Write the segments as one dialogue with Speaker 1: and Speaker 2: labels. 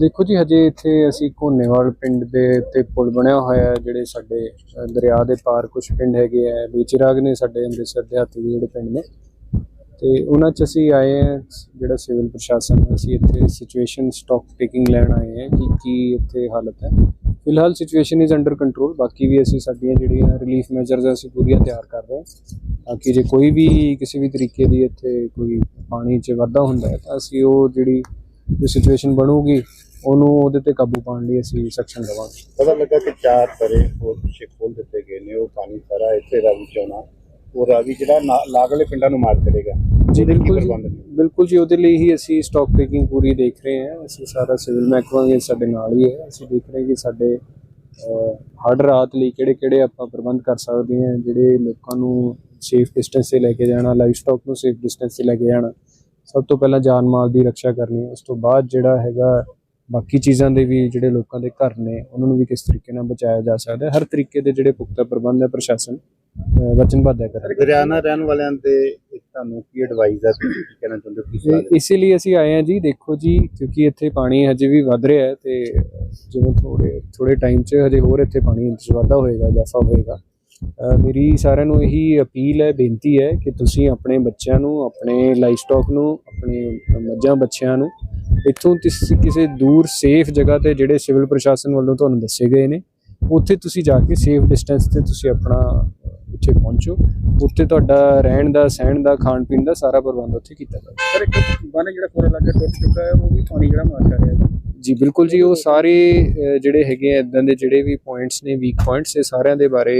Speaker 1: ਦੇਖੋ ਜੀ, ਹਜੇ ਇੱਥੇ ਅਸੀਂ ਕੋਨੇਵਾਲ ਪਿੰਡ ਦੇ ਉੱਤੇ ਪੁਲ ਬਣਿਆ ਹੋਇਆ ਹੈ, ਜਿਹੜੇ ਸਾਡੇ ਦਰਿਆ ਦੇ ਪਾਰ ਕੁਝ ਪਿੰਡ ਹੈਗੇ ਆ। ਬੀਚਰਾਗ ਨੇ ਸਾਡੇ ਅੰਮ੍ਰਿਤਸਰ ਦਿਹਾਤੀ ਦੇ ਜਿਹੜੇ ਪਿੰਡ ਨੇ। ਤੇ ਉਹਨਾਂ ਚ ਅਸੀਂ ਆਏ ਹਾਂ, ਜਿਹੜਾ ਸਿਵਲ ਪ੍ਰਸ਼ਾਸਨ ਅਸੀਂ ਇੱਥੇ ਸਿਚੁਏਸ਼ਨ ਸਟਾਕ ਟੇਕਿੰਗ ਲੈਣ ਆਏ ਹਾਂ ਕਿ ਕੀ ਇੱਥੇ ਹਾਲਤ ਹੈ। ਫਿਲਹਾਲ ਸਿਚੁਏਸ਼ਨ ਇਜ਼ ਅੰਡਰ ਕੰਟਰੋਲ ਬਾਕੀ ਵੀ ਅਸੀਂ ਸਾਡੀਆਂ ਜਿਹੜੀਆਂ ਰਿਲੀਫ ਮੈਜਰਸ ਅਸੀਂ ਪੂਰੀਆਂ ਤਿਆਰ ਕਰ ਰਹੇ ਹਾਂ। ਤਾਂ ਕਿ ਜੇ ਕੋਈ ਵੀ ਕਿਸੇ ਵੀ ਤਰੀਕੇ ਦੀ ਇੱਥੇ ਕੋਈ ਪਾਣੀ 'ਚ ਵਾਧਾ ਹੁੰਦਾ ਹੈ, ਤਾਂ ਅਸੀਂ ਉਹ ਜਿਹੜੀ ਜੋ ਸਿਚੁਏਸ਼ਨ ਬਣੂਗੀ ਉਹਨੂੰ ਉਹਦੇ ਤੇ ਕਾਬੂ ਪਾਉਣ ਲਈ ਅਸੀਂ ਸੈਕਸ਼ਨ ਲਵਾਂਗੇ
Speaker 2: ਪਤਾ ਲੱਗਾ ਕਿ ਚਾਰ ਪਰੇ ਹੋਰ ਪਿੱਛੇ ਖੋਲ ਦਿੱਤੇ ਗਏ ਨੇ ਉਹ ਪਾਣੀ ਸਾਰਾ ਇੱਥੇ ਰਾਵੀ ਚ ਆਉਣਾ ਉਹ ਰਾਵੀ ਜਿਹੜਾ ਲਾਗਲੇ ਪਿੰਡਾਂ ਨੂੰ ਮਾਰ ਕਰੇਗਾ।
Speaker 1: ਜੀ ਬਿਲਕੁਲ? ਬਿਲਕੁਲ ਜੀ ਉਹਦੇ ਲਈ ਹੀ ਅਸੀਂ ਸਟਾਕ ਟੇਕਿੰਗ ਪੂਰੀ ਦੇਖ ਰਹੇ ਹਾਂ। ਅਸੀਂ ਸਾਰਾ ਸਿਵਲ ਮਹਿਕਮਾ ਵੀ ਸਾਡੇ ਨਾਲ ਹੀ ਹੈ। ਅਸੀਂ ਦੇਖ ਰਹੇ ਕਿ ਸਾਡੇ ਹੜ੍ਹ ਰਾਤ ਲਈ ਕਿਹੜੇ ਕਿਹੜੇ ਆਪਾਂ ਪ੍ਰਬੰਧ ਕਰ ਸਕਦੇ ਹਾਂ ਜਿਹੜੇ ਲੋਕਾਂ ਨੂੰ ਸੇਫ ਡਿਸਟੈਂਸ ਤੇ ਲੈ ਕੇ ਜਾਣਾ ਲਾਈਫ ਸਟਾਕ ਨੂੰ ਸੇਫ ਡਿਸਟੈਂਸ ਤੇ ਲੈ ਕੇ ਜਾਣਾ। ਸਭ ਤੋਂ ਪਹਿਲਾਂ ਜਾਨ ਮਾਲ ਦੀ ਰੱਖਿਆ ਕਰਨੀ ਉਸ ਤੋਂ ਬਾਅਦ ਜਿਹੜਾ ਹੈਗਾ ਬਾਕੀ ਚੀਜ਼ਾਂ ਦੇ ਵੀ ਜਿਹੜੇ ਲੋਕਾਂ ਦੇ ਘਰ ਨੇ ਉਹਨਾਂ ਨੂੰ ਵੀ ਕਿਸ ਤਰੀਕੇ ਨਾਲ ਬਚਾਇਆ ਜਾ ਸਕਦਾ ਹੈ। ਹਰ ਤਰੀਕੇ ਦੇ ਜਿਹੜੇ ਪੁਖਤਾ ਪ੍ਰਬੰਧ ਹੈ ਪ੍ਰਸ਼ਾਸਨ ਵਚਨਬੱਧ ਹੈ ਕਰਨ
Speaker 2: ਦਰਿਆਨਾ ਰਹਿਣ ਵਾਲਿਆਂ ਦੇ ਤੁਹਾਨੂੰ ਕੀ ਐਡਵਾਈਸ ਹੈ ਤੁਸੀਂ ਕੀ ਕਹਿਣਾ ਚਾਹੁੰਦੇ ਹੋ
Speaker 1: ਇਸੇ ਲਈ ਅਸੀਂ ਆਏ ਹਾਂ ਜੀ ਦੇਖੋ ਜੀ ਕਿਉਂਕਿ ਇੱਥੇ ਪਾਣੀ ਹਜੇ ਵੀ ਵੱਧ ਰਿਹਾ ਹੈ ਤੇ ਜਿਵੇਂ ਥੋੜੇ ਥੋੜੇ ਟਾਈਮ 'ਚ ਹਜੇ ਹੋਰ ਇੱਥੇ ਪਾਣੀ ਚ ਵਾਧਾ ਹੋਏਗਾ ਇਜ਼ਾਫਾ ਹੋਏਗਾ। ਮੇਰੀ ਸਾਰਿਆਂ ਨੂੰ ਇਹੀ ਅਪੀਲ ਹੈ ਬੇਨਤੀ ਹੈ ਕਿ ਤੁਸੀਂ ਆਪਣੇ ਬੱਚਿਆਂ ਨੂੰ ਆਪਣੇ ਲਾਈਫ ਸਟਾਕ ਨੂੰ ਆਪਣੇ ਮੱਝਾਂ ਬੱਚਿਆਂ ਨੂੰ। ਇੱਥੋਂ ਕਿਸੇ ਦੂਰ ਸੇਫ ਜਗ੍ਹਾ ਤੇ ਜਿਹੜੇ ਸਿਵਲ ਪ੍ਰਸ਼ਾਸਨ ਵੱਲੋਂ ਤੁਹਾਨੂੰ ਦੱਸੇ ਗਏ ਨੇ ਉੱਥੇ ਤੁਸੀਂ ਜਾ ਕੇ ਸੇਫ ਡਿਸਟੈਂਸ ਤੇ ਤੁਸੀਂ ਆਪਣਾ ਉੱਥੇ ਪਹੁੰਚੋ। ਉੱਥੇ ਤੁਹਾਡਾ ਰਹਿਣ ਦਾ ਸਹਿਣ ਦਾ ਖਾਣ ਪੀਣ ਦਾ ਸਾਰਾ ਪ੍ਰਬੰਧ ਉੱਥੇ ਕੀਤਾ ਜਾਵੇ
Speaker 3: ਸਰ ਇੱਕ ਬੰਨ ਜਿਹੜਾ ਕੋਲ ਲੱਗੇ ਟੁੱਟ ਚੁੱਕਾ ਹੈ ਉਹ ਵੀ ਪਾਣੀ ਜਿਹੜਾ ਮਾਰ ਰਿਹਾ ਹੈ।
Speaker 1: ਜੀ ਬਿਲਕੁਲ ਜੀ ਉਹ ਸਾਰੇ ਜਿਹੜੇ ਹੈਗੇ ਆ ਇਦਾਂ ਦੇ ਜਿਹੜੇ ਵੀ ਪੁਆਇੰਟਸ ਨੇ ਵੀਕ ਪੁਆਇੰਟਸ ਇਹ ਸਾਰਿਆਂ ਦੇ ਬਾਰੇ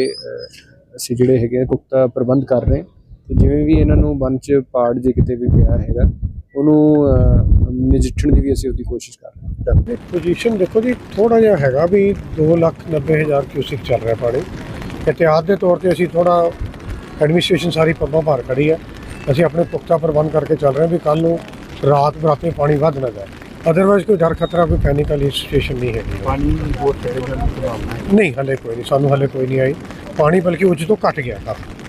Speaker 1: ਅਸੀਂ ਜਿਹੜੇ ਹੈਗੇ ਆ ਪੁਖਤਾ ਪ੍ਰਬੰਧ ਕਰ ਰਹੇ ਹਾਂ। ਤੇ ਜਿਵੇਂ ਵੀ ਇਹਨਾਂ ਨੂੰ ਬੰਨ ਚ ਪਾੜ ਜੇ ਕਿਤੇ ਵੀ ਪਿਆ ਹੈਗਾ ਉਹਨੂੰ ਨਜਿੱਠਣ ਦੀ ਵੀ ਅਸੀਂ ਉਹਦੀ ਕੋਸ਼ਿਸ਼ ਕਰ ਰਹੇ ਹਾਂ।
Speaker 4: ਪੋਜੀਸ਼ਨ ਦੇਖੋ ਜੀ ਥੋੜਾ ਜਿਹਾ ਹੈਗਾ ਵੀ 290000 ਕਿਊਸਿਕ ਚੱਲ ਰਿਹਾ ਪਾਣੀ। ਇhtiyat ਦੇ ਤੌਰ ਤੇ ਅਸੀਂ ਥੋੜਾ ਐਡਮਿਨਿਸਟ੍ਰੇਸ਼ਨ ਸਾਰੀ ਪੱਬਾਂ ਭਾਰ ਖੜੀ ਹੈ ਅਸੀਂ ਆਪਣੇ ਪੁਖਤਾ ਪ੍ਰਬੰਧ ਕਰਕੇ ਚੱਲ ਰਹੇ ਹਾਂ ਵੀ ਕੱਲ ਨੂੰ ਰਾਤ ਬਰਾਤੇ ਪਾਣੀ ਵੱਧ ਨਾ ਜਾਏ। ਅਦਰਵਾਈਜ਼ ਕੋਈ ਡਰ ਖਤਰਾ ਕੋਈ ਪੈਨਿਕ ਵਾਲੀ ਸਿਚੁਏਸ਼ਨ ਨਹੀਂ ਹੈਗੀ।
Speaker 2: ਪਾਣੀ ਦੀ ਸੰਭਾਵਨਾ ਹੈ
Speaker 4: ਨਹੀਂ ਹਲੇ ਕੋਈ ਨਹੀਂ ਸਾਨੂੰ ਹਲੇ ਕੋਈ ਨਹੀਂ ਆਈ। ਪਾਣੀ ਬਲਕਿ ਉੱਚ ਤੋਂ ਘਟ ਗਿਆ। ਕਾਫੀ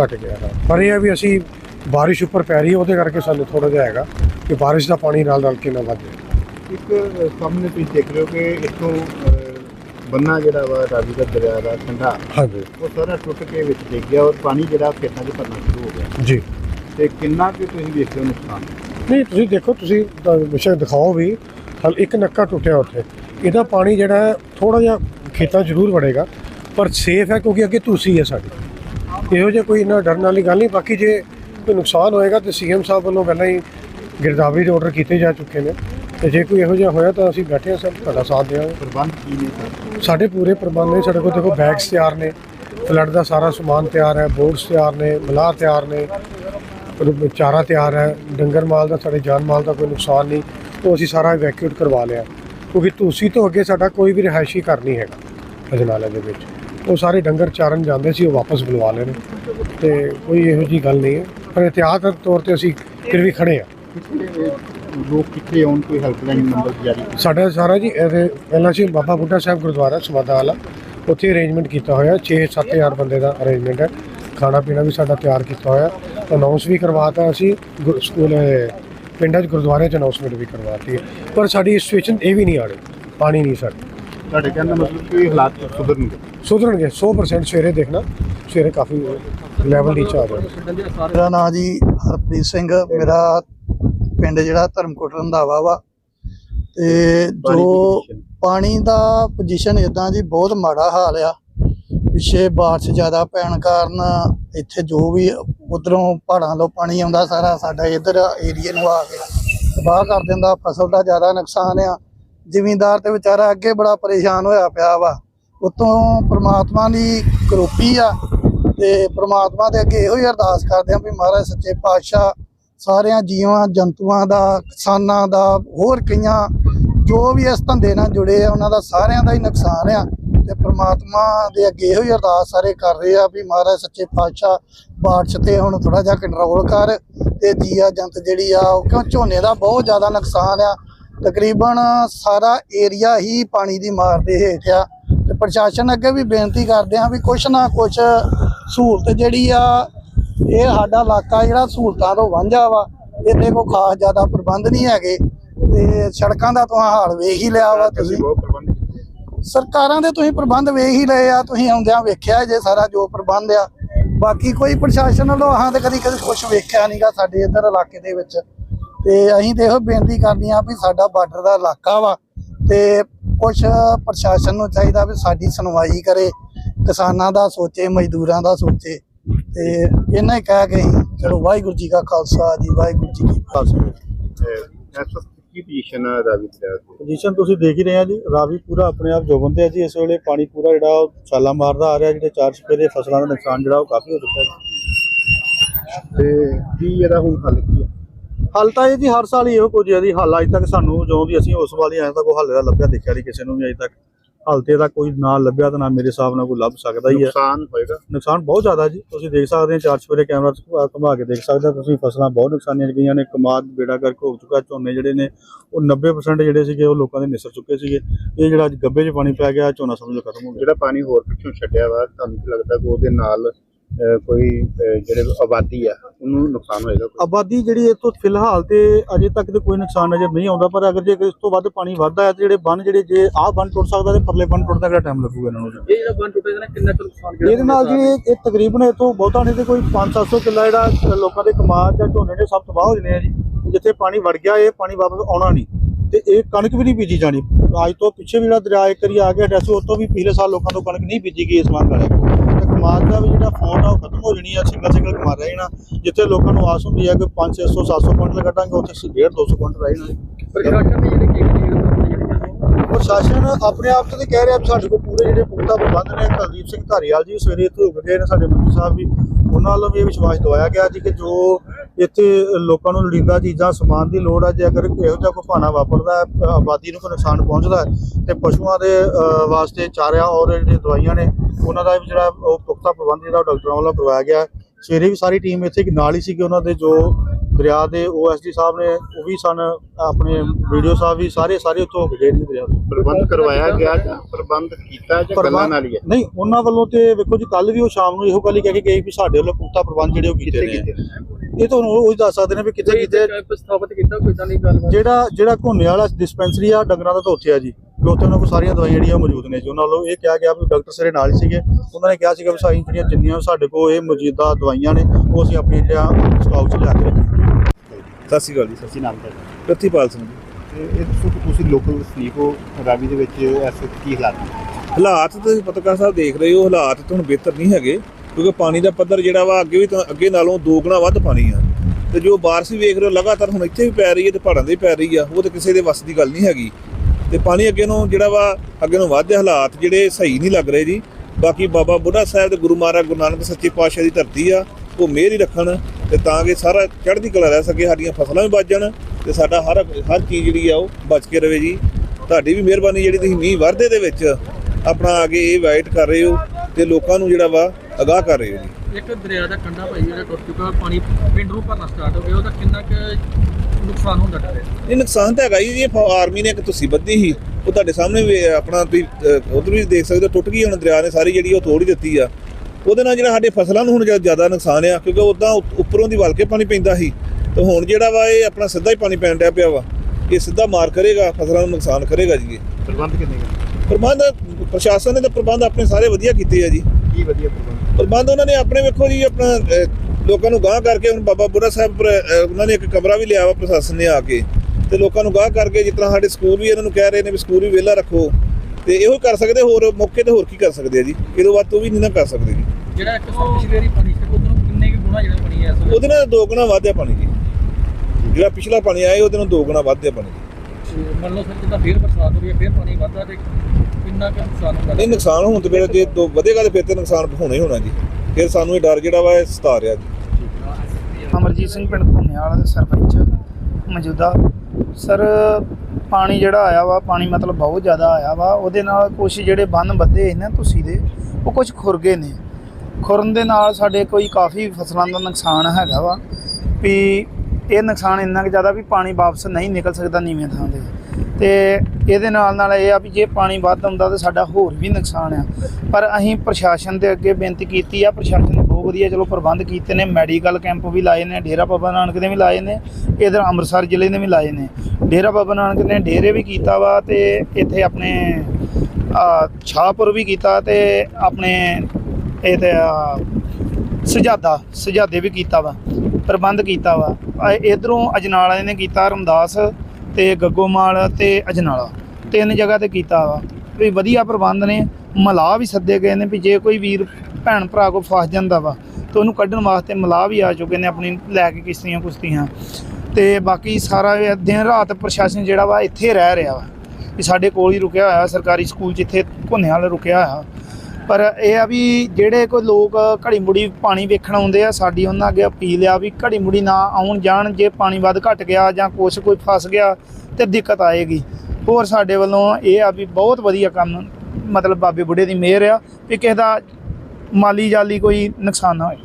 Speaker 4: ਘਟ ਗਿਆ ਹੈ। ਪਰ ਇਹ ਹੈ ਵੀ ਅਸੀਂ ਬਾਰਿਸ਼ ਉੱਪਰ ਪੈ ਰਹੀ ਹੈ ਉਹਦੇ ਕਰਕੇ ਸਾਨੂੰ ਥੋੜਾ ਜਿਹਾ ਹੈਗਾ ਕਿ ਬਾਰਿਸ਼ ਦਾ ਪਾਣੀ ਨਾਲ ਰਲ ਕੇ ਨਾ ਵੱਧ। ਜਾਏ
Speaker 2: ਇੱਕ ਸਾਹਮਣੇ ਤੁਸੀਂ ਦੇਖ ਰਹੇ ਹੋ ਕਿ ਇੱਥੋਂ ਬੰਨਾ ਜਿਹੜਾ ਵਾ ਰਾਵੀ ਦਾ ਦਰਿਆ ਦਾ ਠੰਡਾ
Speaker 4: ਹਾਂਜੀ।
Speaker 2: ਉਹ ਸਾਰਾ ਟੁੱਟ ਕੇ ਵਿੱਚ ਡਿੱਗ ਗਿਆ ਔਰ ਪਾਣੀ ਜਿਹੜਾ ਖੇਤਾਂ 'ਚ ਭਰਨਾ ਸ਼ੁਰੂ ਹੋ ਗਿਆ।
Speaker 4: ਜੀ।
Speaker 2: ਤੇ ਕਿੰਨਾ ਕਿ ਤੁਸੀਂ ਵੇਖਦੇ ਹੋ ਨੁਕਸਾਨ?
Speaker 4: ਨਹੀਂ ਤੁਸੀਂ ਦੇਖੋ ਤੁਸੀਂ ਵਿਸ਼ੇ ਦਿਖਾਓ ਵੀ ਹਲ ਇੱਕ ਨੱਕਾ ਟੁੱਟਿਆ ਉੱਥੇ। ਇਹਦਾ ਪਾਣੀ ਜਿਹੜਾ ਥੋੜਾ ਜਿਹਾ ਖੇਤਾਂ 'ਚ ਜ਼ਰੂਰ ਵੜੇਗਾ ਪਰ ਸੇਫ ਹੈ ਕਿਉਂਕਿ ਅੱਗੇ ਤੁਸੀਂ ਹੈ ਸਾਡੀ। ਇਹੋ ਜਿਹਾ ਕੋਈ ਇੰਨਾ ਡਰਨ ਵਾਲੀ ਗੱਲ ਨਹੀਂ ਬਾਕੀ ਜੇ ਕੋਈ ਨੁਕਸਾਨ ਹੋਏਗਾ ਤੇ ਸੀਐਮ ਸਾਹਿਬ ਵੱਲੋਂ ਪਹਿਲਾਂ ਹੀ ਗਿਰਦਾਵਰੀ ਦੇ ਆਰਡਰ ਕੀਤੇ ਜਾ ਚੁੱਕੇ ਨੇ। ਤੇ ਜੇ ਕੋਈ ਇਹੋ ਜਿਹਾ ਹੋਇਆ ਤਾਂ ਅਸੀਂ ਬੈਠੇ ਹਾਂ ਸਰ ਤੁਹਾਡਾ ਸਾਥ ਦੇਵਾਂਗੇ
Speaker 2: ਪ੍ਰਬੰਧ ਕੀ ਨੇ
Speaker 4: ਸਾਡੇ ਪੂਰੇ ਪ੍ਰਬੰਧ ਨੇ ਸਾਡੇ ਕੋਲ ਦੇਖੋ ਬੈਗਸ ਤਿਆਰ ਨੇ ਫਲੱਡ ਦਾ ਸਾਰਾ ਸਮਾਨ ਤਿਆਰ ਹੈ ਬੋਰਡਸ ਤਿਆਰ ਨੇ ਮਲਾਹ ਤਿਆਰ ਨੇ ਚਾਰਾ ਤਿਆਰ ਹੈ ਡੰਗਰ ਮਾਲ ਦਾ ਸਾਡੇ ਜਾਨ ਮਾਲ ਦਾ ਕੋਈ ਨੁਕਸਾਨ ਨਹੀਂ ਉਹ ਅਸੀਂ ਸਾਰਾ ਇਵੈਕਿਊਟ ਕਰਵਾ ਲਿਆ। ਕਿਉਂਕਿ ਤੁਸੀਂ ਤੋਂ ਅੱਗੇ ਸਾਡਾ ਕੋਈ ਵੀ ਰਿਹਾਇਸ਼ੀ ਘਰ ਨਹੀਂ ਹੈਗਾ ਅਜਨਾਲੇ ਦੇ ਵਿੱਚ। ਉਹ ਸਾਰੇ ਡੰਗਰ ਚਾਰਨ ਜਾਂਦੇ ਸੀ ਉਹ ਵਾਪਸ ਬੁਲਵਾ ਨੇ ਤੇ ਕੋਈ ਇਹੋ ਜੀ ਗੱਲ ਨਹੀਂ ਹੈ। ਪਰ ਦੇ ਤੌਰ ਤੇ ਅਸੀਂ ਫਿਰ ਵੀ ਖੜੇ ਆ
Speaker 2: ਲੋਕ ਕਿੱਥੇ ਆਉਣ ਕੋਈ ਹੈਲਪਲਾਈਨ ਨੰਬਰ ਜਾਰੀ?
Speaker 4: ਸਾਡਾ ਸਾਰਾ ਜੀ ਇਹਦੇ ਪਹਿਲਾਂ ਸੀ ਬਾਬਾ ਬੁੱਢਾ ਸਾਹਿਬ ਗੁਰਦੁਆਰਾ ਸਮਾਦਾ ਵਾਲਾ ਉੱਥੇ ਅਰੇਂਜਮੈਂਟ ਕੀਤਾ ਹੋਇਆ। 6-7000 ਬੰਦੇ ਦਾ ਅਰੇਂਜਮੈਂਟ ਹੈ। ਖਾਣਾ ਪੀਣਾ ਵੀ ਸਾਡਾ ਤਿਆਰ ਕੀਤਾ ਹੋਇਆ। ਅਨਾਉਂਸ ਵੀ ਕਰਵਾਤਾ ਅਸੀਂ। ਸਕੂਲ ਪਿੰਡਾਂ 'ਚ ਗੁਰਦੁਆਰੇ 'ਚ ਅਨਾਉਂਸਮੈਂਟ ਵੀ ਕਰਵਾਤੀ ਪਰ ਸਾਡੀ ਸਿਚੁਏਸ਼ਨ ਇਹ ਵੀ ਨਹੀਂ ਆ ਰਹੀ। ਪਾਣੀ ਨਹੀਂ ਸਾਡੀ
Speaker 2: ਤੁਹਾਡੇ ਕਹਿਣ ਦਾ ਮਤਲਬ ਕਿ ਹਾਲਾਤ ਸੁਧਰਨਗੇ?
Speaker 4: ਸੁਧਰਨਗੇ 100% ਸਵੇਰੇ ਦੇਖਣਾ ਸਵੇਰੇ ਕਾਫੀ ਲੈਵਲ ਨੀਚੇ ਆ ਜਾਏਗਾ
Speaker 5: ਮੇਰਾ ਨਾਮ ਜੀ ਹਰਪ੍ਰੀਤ ਸਿੰਘ ਮੇਰਾ ਪਿੰਡ ਜਿਹੜਾ ਧਰਮਕੋਟ ਰੰਧਾਵਾ ਵਾ। ਤੇ ਜੋ। ਪਾਣੀ ਦਾ ਪੋਜੀਸ਼ਨ ਇਦਾਂ ਜੀ ਬਹੁਤ ਮਾੜਾ ਹਾਲ ਆ। ਪਿੱਛੇ ਬਾਰਿਸ਼ ਜ਼ਿਆਦਾ ਪੈਣ ਕਾਰਨ ਇੱਥੇ ਜੋ ਵੀ ਉਧਰੋਂ ਪਹਾੜਾਂ ਤੋਂ ਪਾਣੀ ਆਉਂਦਾ ਸਾਰਾ ਸਾਡਾ ਇਧਰ ਏਰੀਏ ਨੂੰ ਆ ਕੇ ਤਬਾਹ ਕਰ ਦਿੰਦਾ ਫਸਲ ਦਾ ਜ਼ਿਆਦਾ ਨੁਕਸਾਨ ਆ। ਜ਼ਿਮੀਂਦਾਰ ਤੇ ਵਿਚਾਰਾ ਅੱਗੇ ਬੜਾ ਪਰੇਸ਼ਾਨ ਹੋਇਆ ਪਿਆ ਵਾ। ਉਤੋਂ ਪ੍ਰਮਾਤਮਾ ਦੀ ਕਰੋਪੀ ਆ ਤੇ ਪ੍ਰਮਾਤਮਾ ਦੇ ਅੱਗੇ ਇਹੋ ਹੀ ਅਰਦਾਸ ਕਰਦੇ ਆ ਵੀ ਮਹਾਰਾਜ ਸੱਚੇ ਪਾਤਸ਼ਾਹ ਸਾਰਿਆਂ ਜੀਵਾਂ, ਜੰਤੂਆਂ ਦਾ, ਕਿਸਾਨਾਂ ਦਾ, ਹੋਰ ਕਈਆਂ ਜੋ ਵੀ ਇਸ ਧੰਦੇ ਨਾਲ ਜੁੜੇ ਆ, ਉਹਨਾਂ ਦਾ ਸਾਰਿਆਂ ਦਾ ਹੀ ਨੁਕਸਾਨ ਆ ਤੇ ਪ੍ਰਮਾਤਮਾ ਦੇ ਅੱਗੇ ਇਹੋ ਹੀ ਅਰਦਾਸ ਸਾਰੇ ਕਰ ਰਹੇ ਆ ਵੀ ਮਹਾਰਾਜ ਸੱਚੇ ਪਾਤਸ਼ਾਹ ਬਾਰਿਸ਼ ਤੇ ਹੁਣ ਥੋੜਾ ਜਿਹਾ ਕੰਟਰੋਲ ਕਰ ਤੇ ਜੀਆ ਜੰਤ ਜਿਹੜੀ ਆ, ਉਹ ਕਿਉਂ ਝੋਨੇ ਦਾ ਬਹੁਤ ਜ਼ਿਆਦਾ ਨੁਕਸਾਨ ਆ ਤਕਰੀਬਨ ਸਾਰਾ ਏਰੀਆ ਹੀ ਪਾਣੀ ਦੀ ਮਾਰ ਦੇ ਹੇਠ ਆ। ਤੇ ਪ੍ਰਸ਼ਾਸਨ ਅੱਗੇ ਵੀ ਬੇਨਤੀ ਕਰਦੇ ਆ ਵੀ ਕੁਛ ਨਾ ਕੁਛ ਸਹੂਲਤ ਜਿਹੜੀ ਆ ਇਹ ਸਾਡਾ ਇਲਾਕਾ ਜਿਹੜਾ ਸਹੂਲਤਾਂ ਤੋਂ ਵਾਂਝਾ ਵਾ ਇਹਦੇ ਕੋਈ ਖਾਸ ਜ਼ਿਆਦਾ ਪ੍ਰਬੰਧ ਨਹੀਂ ਹੈਗੇ। ਤੇ ਸੜਕਾਂ ਦਾ ਤੁਸੀਂ ਹਾਲ ਵੇਖ ਹੀ ਲਿਆ ਵਾ ਤੁਸੀਂ ਸਰਕਾਰਾਂ ਦੇ ਤੁਸੀਂ ਪ੍ਰਬੰਧ ਵੇਖ ਹੀ ਲਏ ਆ ਤੁਸੀਂ ਆਉਂਦਿਆਂ ਵੇਖਿਆ ਜੇ ਸਾਰਾ ਜੋ ਪ੍ਰਬੰਧ ਆ। ਬਾਕੀ ਕੋਈ ਪ੍ਰਸ਼ਾਸਨ ਵੱਲੋਂ ਹਾਂ ਤੇ ਕਦੀ ਕਦੀ ਕੁਝ ਵੇਖਿਆ ਨਹੀਂਗਾ ਸਾਡੇ ਇੱਧਰ ਇਲਾਕੇ ਦੇ ਵਿੱਚ। ਤੇ ਅਸੀਂ ਤੇ ਇਹੋ ਬੇਨਤੀ ਕਰਨੀ ਆ ਵੀ ਸਾਡਾ ਬਾਰਡਰ ਦਾ ਇਲਾਕਾ ਵਾ ਤੇ ਕੁਝ ਪ੍ਰਸ਼ਾਸਨ ਨੂੰ ਚਾਹੀਦਾ ਵੀ ਸਾਡੀ ਸੁਣਵਾਈ ਕਰੇ ਕਿਸਾਨਾਂ ਦਾ ਸੋਚੇ ਮਜ਼ਦੂਰਾਂ ਦਾ ਸੋਚੇ ਤੇ ਇਹਨਾਂ ਹੀ ਕਹਿ ਕੇ ਚਲੋ ਵਾਹਿਗੁਰੂ ਜੀ ਕਾ ਖਾਲਸਾ ਜੀ ਵਾਹਿਗੁਰੂ ਜੀ ਕੀ ਫਤਿਹ।
Speaker 2: ਕੀ ਪੋਜੀਸ਼ਨ ਹੈ ਰਾਵੀ ਦਰਿਆ ਦੀ?
Speaker 3: ਪੋਜੀਸ਼ਨ ਤੁਸੀਂ ਦੇਖ ਹੀ ਰਹੇ ਆ ਜੀ ਰਾਵੀ ਪੂਰਾ ਆਪਣੇ ਆਪ ਜੋਗਨ ਤੇ ਹੈ ਜੀ ਇਸ ਵੇਲੇ ਪਾਣੀ ਪੂਰਾ ਜਿਹੜਾ ਉਹ ਛਾਲਾ ਮਾਰਦਾ ਆ ਰਿਹਾ ਜਿਹੜੇ ਚਾਰ ਛਪੇ ਦੇ ਫਸਲਾਂ ਦਾ ਨੁਕਸਾਨ ਜਿਹੜਾ ਉਹ ਕਾਫੀ ਹੋ ਚੁੱਕਾ ਹੈ।
Speaker 2: ਤੇ ਕੀ ਇਹਦਾ ਹੁਣ ਹੱਲ ਕੀ ਹੈ
Speaker 3: ਹੱਲ ਤਾਂ ਇਹ ਜੀ ਹਰ ਸਾਲ ਹੀ ਇਹੋ ਕੁਝ ਹੈ ਜੀ ਹੱਲ ਅਜੇ ਤੱਕ ਸਾਨੂੰ ਜਿਉਂ ਦੀ ਅਸੀਂ ਉਸ ਵਾਲੀ ਅਜੇ ਤੱਕ ਕੋਈ ਹੱਲ ਦਾ ਲੱਭਿਆ ਦੇਖਿਆ ਨਹੀਂ ਕਿਸੇ ਨੂੰ ਵੀ ਅਜੇ ਤੱਕ ਹੱਲ ਤੇ ਇਹਦਾ ਕੋਈ ਨਾ ਲੱਭਿਆ ਤਾਂ ਨਾ ਮੇਰੇ ਹਿਸਾਬ ਨਾਲ ਕੋਈ ਲੱਭ ਸਕਦਾ ਹੀ ਹੈ।
Speaker 2: ਨੁਕਸਾਨ ਹੋਏਗਾ।
Speaker 3: ਨੁਕਸਾਨ ਬਹੁਤ ਜ਼ਿਆਦਾ ਜੀ ਤੁਸੀਂ ਦੇਖ ਸਕਦੇ ਹੋ ਚਾਰ ਚਪੇਰੇ ਕੈਮਰਾ ਘੁ- ਘੁਮਾ ਕੇ ਦੇਖ ਸਕਦੇ ਹੋ ਤੁਸੀਂ ਫਸਲਾਂ ਬਹੁਤ ਨੁਕਸਾਨੀਆਂ 'ਚ ਗਈਆਂ ਨੇ ਕਮਾਦ ਬੇੜਾ ਕਰਕੇ ਹੋ ਚੁੱਕਾ ਝੋਨੇ ਜਿਹੜੇ ਨੇ ਉਹ 90% ਜਿਹੜੇ ਸੀਗੇ ਉਹ ਲੋਕਾਂ ਦੇ ਨਿਸਰ ਚੁੱਕੇ ਸੀਗੇ। ਇਹ ਜਿਹੜਾ ਅੱਜ ਗੱਬੇ 'ਚ ਪਾਣੀ ਪੈ ਗਿਆ ਝੋਨਾ ਸਮਝੋ ਖਤਮ ਹੋ ਗਿਆ।
Speaker 2: ਜਿਹੜਾ ਪਾਣੀ ਹੋਰ ਪਿੱਛੋਂ ਛੱਡਿਆ ਵਾ ਤੁਹਾਨੂੰ ਕੀ ਲੱਗਦਾ ਕਿ ਉਹਦੇ ਨਾਲ ਕੋਈ ਜਿਹੜੇ ਆਬਾਦੀ ਆ ਉਹਨੂੰ ਨੁਕਸਾਨ ਹੋਏਗਾ?
Speaker 3: ਆਬਾਦੀ ਜਿਹੜੀ ਇਹ ਤੋਂ ਫਿਲਹਾਲ ਤੇ ਅਜੇ ਤੱਕ ਤੇ ਕੋਈ ਨੁਕਸਾਨ ਨਜ਼ਰ ਨਹੀਂ ਆਉਂਦਾ ਪਰ ਅਗਰ ਜੇ ਇਸ ਤੋਂ ਵੱਧ ਪਾਣੀ ਵੱਧਦਾ ਹੈ ਤੇ ਜਿਹੜੇ ਬੰਨ ਜਿਹੜੇ ਜੇ ਆਹ ਬੰਨ ਟੁੱਟ ਸਕਦਾ ਤੇ ਪਰਲੇ ਬੰਨ ਟੁੱਟਦਾ ਕਿਹੜਾ ਟਾਈਮ ਲੱਗੂਗਾ ਇਹਨਾਂ ਨੂੰ।
Speaker 6: ਇਹ ਜਿਹੜਾ ਬੰਨ ਟੁੱਟੇਗਾ ਨਾ ਕਿੰਨਾ ਕੁ ਨੁਕਸਾਨ
Speaker 3: ਇਹਦੇ ਨਾਲ ਜੀ ਇਹ- ਇਹ ਤਕਰੀਬਨ ਇਥੋਂ ਬਹੁਤਾ ਨਹੀਂ ਤੇ ਕੋਈ 5-700 ਕਿੱਲਾ ਜਿਹੜਾ ਲੋਕਾਂ ਦੇ ਕਮਾਦ ਜਾਂ ਝੋਨੇ ਦੇ ਸਭ ਤਬਾਹ ਹੋ ਜਨੇ ਆ ਜੀ ਜਿੱਥੇ ਪਾਣੀ ਵੜ ਗਿਆ ਇਹ ਪਾਣੀ ਵਾਪਸ ਆਉਣਾ ਨਹੀਂ ਤੇ ਇਹ ਕਣਕ ਵੀ ਨਹੀਂ ਬੀਜੀ ਜਾਣੀ ਅੱਜ ਤੋਂ ਪਿੱਛੇ ਵੀ ਜਿਹੜਾ ਦਰਿਆ ਇੱਕ ਵਾਰੀ ਆ ਗਿਆ ਡੈਸੋ ਉਸ ਤੋਂ ਵੀ ਪਿਛਲੇ ਸਾਲ ਲੋਕਾਂ ਤੋਂ ਕਣਕ ਨਹੀਂ ਬੀਜੀ ਗਈ ਇਸ ਵਾਰ ਵਾਲੇ ਕਮਾਦ ਦਾ ਵੀ ਜਿਹੜਾ ਫੌਂਟ ਆ ਉਹ ਖਤਮ ਹੋ ਜਣੀ ਆ ਸਿੰਗਲ ਸਿੰਗਲ ਕਮਾਦ ਰਹਿ ਜਾਣਾ। ਜਿੱਥੇ ਲੋਕਾਂ ਨੂੰ ਆਸ ਹੁੰਦੀ ਆ ਕਿ 5 600 700 ਕੁਇੰਟਲ ਕੱਢਾਂਗੇ ਉੱਥੇ 1.5 200 ਕੁਇੰਟਲ ਰਹਿ ਜਾਣਾ।
Speaker 6: ਪ੍ਰਸ਼ਾਸਨ ਨੇ ਜਿਹੜੇ ਕੀ ਜਿਹੜੇ
Speaker 3: ਪ੍ਰਸ਼ਾਸਨ ਆਪਣੇ ਆਪ ਤੇ ਕਹਿ ਰਿਹਾ ਸਾਡੇ ਕੋਲ ਪੂਰੇ ਜਿਹੜੇ ਪੁਖਤਾ ਪ੍ਰਬੰਧ ਨੇ ਕੁਲਦੀਪ ਸਿੰਘ ਧਾਰੀਵਾਲ ਜੀ ਸਵੇਰੇ ਇੱਥੇ ਹੋ ਗਏ ਨੇ ਸਾਡੇ ਮੰਤਰੀ ਸਾਹਿਬ ਵੀ। ਉਹਨਾਂ ਵੱਲੋਂ ਵੀ ਇਹ ਵਿਸ਼ਵਾਸ ਦਵਾਇਆ ਗਿਆ ਜੀ ਕਿ ਜੋ ਇੱਥੇ ਲੋਕਾਂ ਨੂੰ ਲੋੜੀਂਦਾ ਚੀਜ਼ਾਂ ਸਮਾਨ ਦੀ ਲੋੜ ਹੈ ਜੇ ਅਗਰ ਇਹੋ ਜਿਹਾ ਕੋਈ ਭਾਣਾ ਵਾਪਰਦਾ ਹੈ, ਆਬਾਦੀ ਨੂੰ ਕੋਈ ਨੁਕਸਾਨ ਪਹੁੰਚਦਾ ਹੈ ਤੇ ਪਸ਼ੂਆਂ ਦੇ ਵਾਸਤੇ ਚਾਰਿਆ ਔਰ ਜਿਹੜੀਆਂ ਦਵਾਈਆਂ ਨੇ ਉਹਨਾਂ ਦਾ ਵੀ ਜਿਹੜਾ ਉਹ ਪੁਖਤਾ ਪ੍ਰਬੰਧ ਜਿਹੜਾ ਡਾਕਟਰਾਂ ਵੱਲੋਂ ਕਰਵਾਇਆ ਗਿਆ। ਸਵੇਰੇ ਵੀ ਸਾਰੀ ਟੀਮ ਇੱਥੇ ਨਾਲ ਹੀ ਸੀਗੀ ਉਹਨਾਂ ਦੇ ਜੋ ਦਰਿਆ ਦੇ ਓਐਸਡੀ ਸਾਹਿਬ ਨੇ ਉਹ ਵੀ ਸਨ ਆਪਣੇ ਵੀਡੀਓ ਸਾਹਿਬ ਵੀ ਸਾਰੇ ਸਾਰੇ ਉੱਥੋਂ ਹੋ ਗਏ ਨੇ ਦਰਿਆ
Speaker 2: ਪ੍ਰਬੰਧ ਕਰਵਾਇਆ ਗਿਆ ਪ੍ਰਬੰਧ ਕੀਤਾ ਜਾਂ ਗੱਲਾਂ ਨਾਲ ਹੀ ਹੈ?
Speaker 3: ਨਹੀਂ ਉਹਨਾਂ ਵੱਲੋਂ ਤੇ ਵੇਖੋ ਜੀ ਕੱਲ ਵੀ ਉਹ ਸ਼ਾਮ ਨੂੰ ਇਹੋ ਗੱਲ ਹੀ ਕਹਿ ਕੇ ਗਏ ਵੀ ਸਾਡੇ ਵੱਲੋਂ ਪੁਖਤਾ ਪ੍ਰਬੰਧ ਜਿਹੜੇ ਉਹ ਕੀਤੇ ਨੇ? ਇਹ ਤੁਹਾਨੂੰ ਉਹ ਦੱਸ ਸਕਦੇ ਨੇ ਵੀ ਕਿੱਥੇ ਕੀਤੇ
Speaker 6: ਸਥਾਪਿਤ ਕੀਤਾ ਕੋਈ ਤਾਂ ਨਹੀਂ ਗੱਲ
Speaker 3: ਜਿਹੜਾ ਜਿਹੜਾ ਘੋਨੇ ਵਾਲਾ ਡਿਸਪੈਂਸਰੀ ਆ ਡੰਗਰਾਂ ਦਾ ਤਾਂ ਉੱਥੇ ਆ ਜੀ। ਵੀ ਉੱਥੇ ਉਹਨਾਂ ਕੋਲ ਸਾਰੀਆਂ ਦਵਾਈਆਂ ਜਿਹੜੀਆਂ ਮੌਜੂਦ ਨੇ ਜੀ। ਉਹਨਾਂ ਵੱਲੋਂ ਇਹ ਕਿਹਾ ਗਿਆ ਵੀ ਡਾਕਟਰ ਸਾਰੇ ਨਾਲ ਹੀ ਸੀਗੇ। ਉਹਨਾਂ ਨੇ ਕਿਹਾ ਸੀਗਾ ਵੀ ਸਾਰੀਆਂ ਜਿਹੜੀਆਂ ਜਿੰਨੀਆਂ ਸਾਡੇ ਕੋਲ ਇਹ ਮੌਜੂਦਾ ਦਵਾਈਆਂ ਨੇ ਉਹ ਅਸੀਂ ਆਪਣੀਆਂ ਜਿਹੜਾ ਸਟਾਕ 'ਚ ਲਿਆ ਕੇ ਰੱਖੀਆਂ।
Speaker 7: ਸਤਿ ਸ਼੍ਰੀ ਅਕਾਲ ਜੀ।
Speaker 2: ਸੱਚੀ ਨਾਮ ਦਾ
Speaker 7: ਪ੍ਰਤੀਪਾਲ ਸਿੰਘ ਜੀ।
Speaker 2: ਤੇ ਇਹ ਦੱਸੋ ਕਿ ਤੁਸੀਂ ਲੋਕਲ ਵਸਨੀਕ ਹੋ ਰਾਵੀ ਦੇ ਵਿੱਚ ਵਕਤ ਕੀ ਹਾਲਾਤ ਨੇ?
Speaker 7: ਹਾਲਾਤ ਤੁਸੀਂ ਪੱਤਰਕਾਰ ਸਾਹਿਬ ਦੇਖ ਰਹੇ ਹੋ ਹਾਲਾਤ ਤਾਂ ਹੁਣ ਬਿਹਤਰ ਨਹੀਂ ਹੈਗੇ। ਕਿਉਂਕਿ ਪਾਣੀ ਦਾ ਪੱਧਰ ਜਿਹੜਾ ਵਾ ਅੱਗੇ ਵੀ ਤਾਂ ਅੱਗੇ ਨਾਲੋਂ ਦੋ ਗੁਣਾ ਵੱਧ ਪਾਣੀ ਆ। ਤੇ ਜੋ ਬਾਰਿਸ਼ ਵੀ ਵੇਖ ਰਹੇ ਹੋ, ਲਗਾਤਾਰ ਹੁਣ ਇੱਥੇ ਵੀ ਪੈ ਰਹੀ ਹੈ ਤੇ ਪਹਾੜਾਂ ਦੇ ਵੀ ਪੈ ਰਹੀ ਆ, ਉਹ ਤਾਂ ਕਿਸੇ ਦੇ ਵੱਸ ਦੀ ਗੱਲ ਨਹੀਂ ਹੈਗੀ। ਤੇ ਪਾਣੀ ਅੱਗੇ ਨੂੰ ਜਿਹੜਾ ਵਾ, ਅੱਗੇ ਨੂੰ ਵੱਧਦੇ ਹਾਲਾਤ ਜਿਹੜੇ ਸਹੀ ਨਹੀਂ ਲੱਗ ਰਹੇ ਜੀ। ਬਾਕੀ ਬਾਬਾ ਬੁੱਢਾ ਸਾਹਿਬ ਤੇ ਗੁਰੂ ਮਹਾਰਾਜ, ਗੁਰੂ ਨਾਨਕ ਸੱਚੇ ਪਾਤਸ਼ਾਹ ਦੀ ਧਰਤੀ ਆ, ਉਹ ਮਿਹਰ ਹੀ ਰੱਖਣ ਤੇ ਤਾਂ ਕਿ ਸਾਰਾ ਚੜ੍ਹਦੀ ਕਲਾ ਰਹਿ ਸਕੇ, ਸਾਡੀਆਂ ਫਸਲਾਂ ਵੀ ਬਚ ਜਾਣ ਤੇ ਸਾਡਾ ਹਰ ਹਰ ਚੀਜ਼ ਜਿਹੜੀ ਆ ਉਹ ਬਚ ਕੇ ਰਵੇ ਜੀ। ਤੁਹਾਡੀ ਵੀ ਮਿਹਰਬਾਨੀ ਜਿਹੜੀ ਤੁਸੀਂ ਮੀਂਹ ਵਰਦੇ ਦੇ ਵਿੱਚ ਆਪਣਾ ਅੱਗੇ ਇਹ ਵਾਈਟ ਕਰ ਰਹੇ ਹੋ ਤੇ ਲੋਕਾਂ ਨੂੰ ਜਿਹੜਾ ਵਾ ਅਗਾਹ ਕਰ ਰਹੇ ਹੋ ਜੀ।
Speaker 6: ਇੱਕ ਦਰਿਆ ਦਾ ਕੰਢਾ ਭਾਈ ਜਿਹੜਾ ਟੁੱਟ ਚੁੱਕਾ ਪਾਣੀ ਪਿੰਡ ਨੂੰ ਭਰਨਾ ਸਟਾਰਟ ਹੋ ਗਿਆ ਉਹਦਾ ਕਿੰਨਾ ਕੁ ਨੁਕਸਾਨ ਹੁੰਦਾ ਡਰੇ
Speaker 7: ਇਹ ਨੁਕਸਾਨ ਤਾਂ ਹੈਗਾ ਹੀ ਜੀ ਇਹ ਆਰਮੀ ਨੇ ਇੱਕ ਤੁਸੀਂ ਬੱਧੀ ਸੀ ਉਹ ਤੁਹਾਡੇ ਸਾਹਮਣੇ ਵੀ ਆਪਣਾ ਤੁਸੀਂ ਉਧਰ ਵੀ ਦੇਖ ਸਕਦੇ ਹੋ ਟੁੱਟ ਗਈ ਹੁਣ ਦਰਿਆ ਨੇ ਸਾਰੀ ਜਿਹੜੀ ਉਹ ਤੋੜ ਹੀ ਦਿੱਤੀ ਆ। ਉਹਦੇ ਨਾਲ ਜਿਹੜਾ ਸਾਡੇ ਫਸਲਾਂ ਨੂੰ ਹੁਣ ਜ਼ਿਆ- ਜ਼ਿਆਦਾ ਨੁਕਸਾਨ ਆ ਕਿਉਂਕਿ ਉਦਾਂ ਉੱਪਰੋਂ ਦੀ ਵਲ ਕੇ ਪਾਣੀ ਪੈਂਦਾ ਸੀ। ਤੇ ਹੁਣ ਜਿਹੜਾ ਵਾ ਇਹ ਆਪਣਾ ਸਿੱਧਾ ਹੀ ਪਾਣੀ ਪੈਣ ਡਿਆ ਪਿਆ ਵਾ। ਇਹ ਸਿੱਧਾ ਮਾਰ ਕਰੇਗਾ ਫਸਲਾਂ ਨੂੰ ਨੁਕਸਾਨ ਕਰੇਗਾ ਜੀ। ਇਹ
Speaker 2: ਪ੍ਰਬੰਧ ਕਿੰਨੇ?
Speaker 7: ਪ੍ਰਬੰਧ ਪ੍ਰਸ਼ਾਸਨ ਨੇ ਤਾਂ ਪ੍ਰਬੰਧ ਆਪਣੇ ਸਾਰੇ ਵਧੀਆ ਕੀਤੇ ਆ ਜੀ।
Speaker 2: ਕੀ ਵਧੀਆ ਪ੍ਰਬੰਧ?
Speaker 7: ਪ੍ਰਬੰਧ ਉਹਨਾਂ ਨੇ ਆਪਣੇ ਵੇਖੋ ਜੀ ਆਪਣਾ ਲੋਕਾਂ ਨੂੰ ਗਾਂਹ ਕਰਕੇ ਹੁਣ ਬਾਬਾ ਬੁੱਢਾ ਸਾਹਿਬ ਉਹਨਾਂ ਨੇ ਇੱਕ ਕਮਰਾ ਵੀ ਲਿਆ ਵਾ ਪ੍ਰਸ਼ਾਸਨ ਨੇ ਆ ਕੇ। ਤੇ ਲੋਕਾਂ ਨੂੰ ਗਾਂਹ ਕਰਕੇ ਜਿਸ ਤਰ੍ਹਾਂ ਸਾਡੇ ਸਕੂਲ ਵੀ ਇਹਨਾਂ ਨੂੰ ਕਹਿ ਰਹੇ ਨੇ ਵੀ ਸਕੂਲ ਵੀ ਵਿਹਲਾ ਰੱਖੋ ਤੇ ਇਹੋ ਹੀ ਕਰ ਸਕਦੇ ਹੋਰ ਮੌਕੇ ਤੇ ਹੋਰ ਕੀ ਕਰ ਸਕਦੇ ਆ ਜੀ? ਇਹਦੋਂ ਵੱਧ ਤੋਂ ਵੀ ਨਹੀਂ ਨਾ ਕਰ ਸਕਦੇ ਜੀ।
Speaker 6: ਜਿਹੜਾ ਇੱਕ ਸੌ ਪਿਛਲੀ ਵਾਰੀ ਪਾਣੀ ਸੀ ਉਹਦੇ ਨੂੰ ਕਿੰਨੇ ਕੁ ਗੁਣਾ ਜਿਹੜਾ ਪਾਣੀ ਵੇਲੇ?
Speaker 7: ਉਹਦੇ ਨਾਲ ਦੋ ਗੁਣਾ ਵਧਿਆ ਪਾਣੀ ਜੀ। ਜਿਹੜਾ ਪਿਛਲਾ ਪਾਣੀ ਆਇਆ ਉਹਦੇ ਨਾਲ ਦੋ ਗੁਣਾ ਵਧਿਆ ਪਾਣੀ
Speaker 6: ਮੰਨ ਲਓ ਸਰ ਜਿੱਦਾਂ ਫੇਰ ਬਰਸਾਤ ਹੋ ਰਹੀ ਹੈ ਫੇਰ ਪਾਣੀ ਵੱਧਦਾ ਤੇ ਕਿੰਨਾ ਕੁ ਨੁਕਸਾਨ ਹੁੰਦਾ?
Speaker 7: ਨਹੀਂ ਨੁਕਸਾਨ ਹੋਣ ਤੇ ਫਿਰ ਜੇ ਦੋ ਵਧੇਗਾ ਤੇ ਫਿਰ ਤੇ ਨੁਕਸਾਨ ਹੋਣਾ ਹੀ ਹੋਣਾ ਜੀ। ਫਿਰ ਸਾਨੂੰ ਇਹ ਡਰ ਜਿਹੜਾ ਵਾ ਇਹ ਸਤਾ ਰਿਹਾ ਜੀ।
Speaker 8: ਅਮਰਜੀਤ ਸਿੰਘ ਪਿੰਡ ਘੁੰਨੇਵਾਲਾ ਦੇ ਸਰਪੰਚ ਮੌਜੂਦਾ। ਸਰ ਪਾਣੀ ਜਿਹੜਾ ਆਇਆ ਵਾ ਪਾਣੀ ਮਤਲਬ ਬਹੁਤ ਜ਼ਿਆਦਾ ਆਇਆ ਵਾ ਉਹਦੇ ਨਾਲ ਕੁਝ ਜਿਹੜੇ ਬੰਨ ਬੱਧੇ ਸੀ ਨਾ ਤੁਸੀਂ ਦੇ ਉਹ ਕੁਝ ਖੁਰ ਗਏ ਨੇ। ਖੁਰਨ ਦੇ ਨਾਲ ਸਾਡੇ ਕੋਈ ਕਾਫੀ ਫਸਲਾਂ ਦਾ ਨੁਕਸਾਨ ਹੈਗਾ ਵਾ ਵੀ ਇਹ ਨੁਕਸਾਨ ਇੰਨਾ ਕੁ ਜ਼ਿਆਦਾ ਵੀ ਪਾਣੀ ਵਾਪਸ ਨਹੀਂ ਨਿਕਲ ਸਕਦਾ ਨੀਵੇਂ ਥਾਂ ਤੇ। ਤੇ ਇਹਦੇ ਨਾਲ ਨਾਲ ਇਹ ਆ ਵੀ ਜੇ ਪਾਣੀ ਵੱਧ ਆਉਂਦਾ ਤਾਂ ਸਾਡਾ ਹੋਰ ਵੀ ਨੁਕਸਾਨ ਆ। ਪਰ ਅਸੀਂ ਪ੍ਰਸ਼ਾਸਨ ਦੇ ਅੱਗੇ ਬੇਨਤੀ ਕੀਤੀ ਆ ਪ੍ਰਸ਼ਾਸਨ ਨੇ ਬਹੁਤ ਵਧੀਆ ਚਲੋ ਪ੍ਰਬੰਧ ਕੀਤੇ ਨੇ ਮੈਡੀਕਲ ਕੈਂਪ ਵੀ ਲਾਏ ਨੇ ਡੇਰਾ ਬਾਬਾ ਨਾਨਕ ਦੇ ਵੀ ਲਾਏ ਨੇ ਇਧਰ ਅੰਮ੍ਰਿਤਸਰ ਜ਼ਿਲ੍ਹੇ ਦੇ ਵੀ ਲਾਏ ਨੇ। ਡੇਰਾ ਬਾਬਾ ਨਾਨਕ ਨੇ ਡੇਰੇ ਵੀ ਕੀਤਾ ਵਾ ਤੇ ਇੱਥੇ ਆਪਣੇ ਆ ਸ਼ਾਹਪੁਰ ਵੀ ਕੀਤਾ ਤੇ ਆਪਣੇ ਇਹ ਤੇ ਆ, ਸੁਜਾਦਾ ਸੁਜਾਦੇ ਵੀ ਕੀਤਾ ਵਾ। ਪ੍ਰਬੰਧ ਕੀਤਾ ਵਾ। ਇਧਰੋਂ ਅਜਨਾਲਾ ਨੇ ਕੀਤਾ ਰਮਦਾਸ ਤੇ ਗੱਗੋਮਾਲ ਤੇ ਅਜਨਾਲਾ। ਤਿੰਨ ਜਗ੍ਹਾ ਤੇ ਕੀਤਾ ਵਾ। ਵੀ ਵਧੀਆ ਪ੍ਰਬੰਧ ਨੇ। ਮਲਾਹ ਵੀ ਸੱਦੇ ਗਏ ਨੇ ਵੀ ਜੇ ਕੋਈ ਵੀਰ, ਭੈਣ, ਭਰਾ ਕੋ ਫਸ ਜਾਂਦਾ ਵਾ ਤੇ ਉਹਨੂੰ ਕੱਢਣ ਵਾਸਤੇ ਮਲਾਹ ਵੀ ਆ ਚੁੱਕੇ ਨੇ ਆਪਣੀ ਲੈ ਕੇ ਕਿਸ਼ਤੀਆਂ ਕੁਸ਼ਤੀਆਂ। ਤੇ ਬਾਕੀ ਸਾਰਾ ਦਿਨ ਰਾਤ ਪ੍ਰਸ਼ਾਸਨ ਜਿਹੜਾ ਵਾ ਇੱਥੇ ਰਹਿ ਰਿਹਾ ਵਾ। ਵੀ ਸਾਡੇ ਕੋਲ ਹੀ ਰੁਕਿਆ ਹੋਇਆ ਸਰਕਾਰੀ ਸਕੂਲ ਜਿੱਥੇ ਘੁੰਨੇਵਾਲ ਰੁਕਿਆ ਹੋਇਆ। ਪਰ ਇਹ ਆ ਵੀ ਜਿਹੜੇ ਕੋਈ ਲੋਕ ਘੜੀ ਮੁੜੀ ਪਾਣੀ ਵੇਖਣ ਆਉਂਦੇ ਆ, ਸਾਡੀ ਉਹਨਾਂ ਅੱਗੇ ਅਪੀਲ ਆ ਵੀ ਘੜੀ ਮੁੜੀ ਨਾ ਆਉਣ ਜਾਣ, ਜੇ ਪਾਣੀ ਵੱਧ ਘਟ ਗਿਆ ਜਾਂ ਕੁਛ ਕੋਈ ਫਸ ਗਿਆ ਤੇ ਦਿੱਕਤ ਆਏਗੀ। ਹੋਰ ਸਾਡੇ ਵੱਲੋਂ ਇਹ ਆ ਵੀ ਬਹੁਤ ਵਧੀਆ ਕੰਮ, ਮਤਲਬ ਬਾਬੇ ਬੁੱਢੇ ਦੀ ਮਿਹਰ ਆ ਵੀ ਕਿਸੇ ਦਾ ਮਾਲੀ ਜਾਲੀ ਕੋਈ ਨੁਕਸਾਨ ਨਾ ਹੋਏ।